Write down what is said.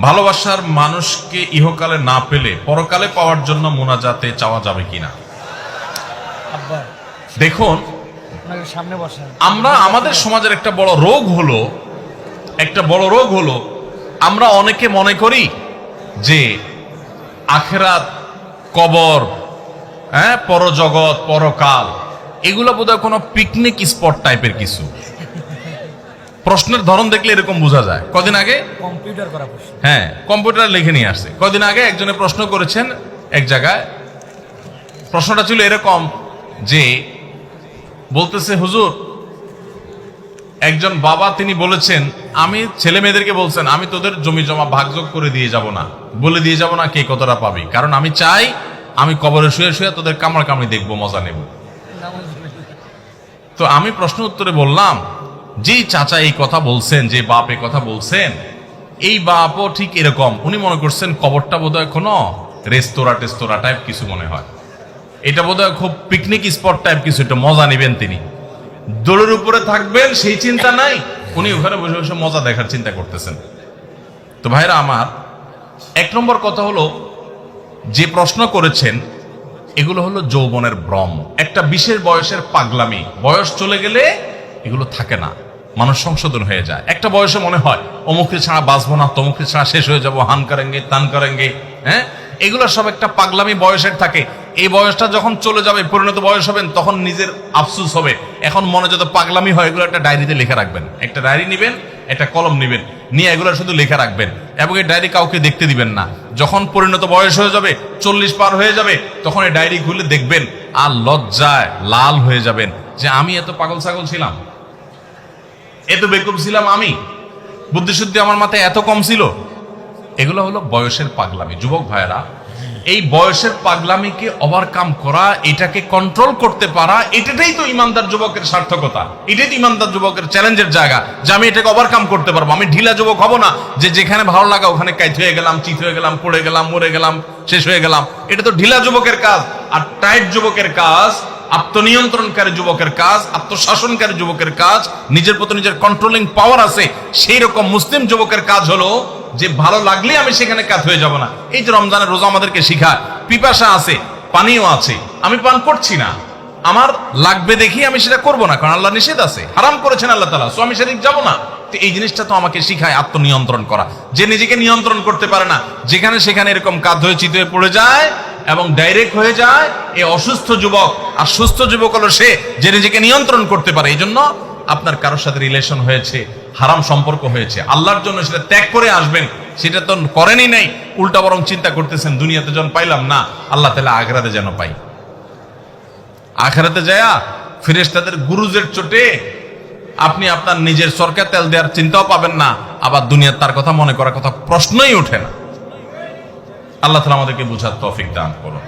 ভালোবাসার মানুষকে ইহকালে না পেলে পরকালে পাওয়ার জন্য মোনাজাতে চাওয়া যাবে কিনা? দেখুন সামনে আমরা আমাদের সমাজের একটা বড় রোগ হলো একটা বড় রোগ হলো আমরা অনেকে মনে করি যে আখেরাত কবর হ্যাঁ পরজগৎ পরকাল এগুলো বোধহয় কোনো পিকনিক স্পট টাইপের কিছু। প্রশ্নের ধরন দেখলে এরকম বোঝা যায়। কদিন আগে? কম্পিউটার করা প্রশ্ন। হ্যাঁ কম্পিউটার লিখে নিয়ে আসছে। কদিন আগে একজনে প্রশ্ন করেছেন এক জায়গায়। প্রশ্নটা ছিল এরকম যে বলতেছে হুজুর একজন বাবা তিনি বলেছেন আমি ছেলে মেয়েদেরকে বলছেন আমি তোদের জমি জমা ভাগযোগ করে দিয়ে যাব না। বলে দিয়ে যাব না কে কতটা পাবি। কারণ আমি চাই আমি কবরে শুয়ে শুয়ে তোদের কামড় কামড়ি দেখব মজা নেব। তো আমি প্রশ্ন উত্তরে বললাম যেই চাচা এই কথা বলছেন, যে বাপ এই কথা বলছেন, এই বাপও ঠিক এরকম। উনি মনে করছেন কবরটা বোধহয় কোনো রেস্তোরাঁ টেস্তোরাঁ টাইপ কিছু মনে হয়। এটা বোধহয় খুব পিকনিক স্পট টাইপ কিছু, একটা মজা নেবেন তিনি। দোলের উপরে থাকবেন, সেই চিন্তা নাই। উনি ওখানে বসে বসে মজা দেখার চিন্তা করতেছেন। তো ভাইরা আমার, এক নম্বর কথা হলো, যে প্রশ্ন করেছেন, এগুলো হলো যৌবনের ভ্রম। একটা বিশেষ বয়সের পাগলামি। বয়স চলে গেলে এগুলো থাকে না। মানুষ সংশোধন হয়ে যায়। একটা বয়সে মনে হয় অমুককে ছাড়া বাঁচবো না তমুককে ছাড়া শেষ হয়ে যাব, হান করেঙ্গে, তান করেঙ্গে হ্যাঁ? এগুলো সব একটা পাগলামি বয়সের থাকে। এই বয়সটা যখন চলে যাবে, পরিণত বয়স হবেন, তখন নিজের আফসুস হবে। এখন মনে যত পাগলামি হয়, এগুলো একটা ডায়েরিতে লিখে রাখবেন। একটা ডায়েরি নেবেন, একটা কলম নেবেন, নিয়ে এগুলো শুধু লিখে রাখবেন। এবং এই ডায়েরি কাউকে দেখতে দিবেন না। যখন পরিণত বয়স হয়ে যাবে, চল্লিশ পার হয়ে যাবে, তখন এই ডায়েরি খুলে দেখবেন, আর লজ্জায় লাল হয়ে যাবেন যে আমি এত পাগল ছাগল ছিলাম। এত বেকুব ছিলাম আমি? বুদ্ধিশুদ্ধি আমার মাথায় এত কম ছিল? এগুলো হলো বয়সের পাগলামি। যুবক ভাইয়েরা এই বয়সের পাগলামিকে ওভারকাম করা, এটাকে কন্ট্রোল করতে পারা এটাটাই তো ইমানদার যুবকের সার্থকতা। এটাই তো ইমানদার যুবকের চ্যালেঞ্জের জায়গা যে আমি এটাকে ওভারকাম করতে পারব। আমি ঢিলা যুবক হব না যে যেখানে ভালো লাগা ওখানে কাইত হয়ে গেলাম, চিত হয়ে গেলাম, পড়ে গেলাম, মরে গেলাম, শেষ হয়ে গেলাম। এটা তো ঢিলা যুবকের কাজ। আর টাইট যুবকের কাজ, আত্মনিয়ন্ত্রণকারী যুবকের কাজ, আত্মশাসনকারী যুবকের কাজ, নিজের প্রতি নিজের কন্ট্রোলিং পাওয়ার আছে। সেই রকম মুসলিম যুবকের কাজ হলো যে ভালো লাগলে আমি সেখানে কাজ হয়ে যাব না। এই যে রমজানের রোজা আমাদেরকে শিখায়। পিপাসা আছে, পানিও আছে। আমি পান করছি না। আমার লাগবে দেখি আমি সেটা করব না, কারণ আল্লাহ নিষেধ আছে। হারাম করেছেন আল্লাহ তালা সো আমি সেদিক যাব না। তো এই জিনিসটা তো আমাকে শিখায় আত্মনিয়ন্ত্রণ করা। যে নিজেকে নিয়ন্ত্রণ করতে পারে না, যেখানে সেখানে এরকম কাজ হয়ে চিত হয়ে পড়ে যায় এবং ডাইরেক্ট হয়ে যায় এই অসুস্থ যুবক। আর সুস্থ যুবক হলো সে যে নিজেকে নিয়ন্ত্রণ করতে পারে। এই জন্য আপনার কারোর সাথে রিলেশন হয়েছে হারাম সম্পর্ক হয়েছে। আল্লাহর জন্য সেটা ত্যাগ করে আসবেন, সেটা তো করেনই নাই। উল্টা বরং চিন্তা করতেছেন, দুনিয়াতে যখন পাইলাম, না, আল্লাহ তালা আখরাতে যেন পাই। আখরাতে যায়া ফিরেশতাদের গুরুজের চোটে আপনি আপনার নিজের সরকার তেল দেওয়ার চিন্তাও পাবেন না, আবার দুনিয়ার তার কথা মনে করার কথা প্রশ্নই ওঠে না। আল্লাহ তালা আমাদেরকে বুঝার তৌফিক দান করুন।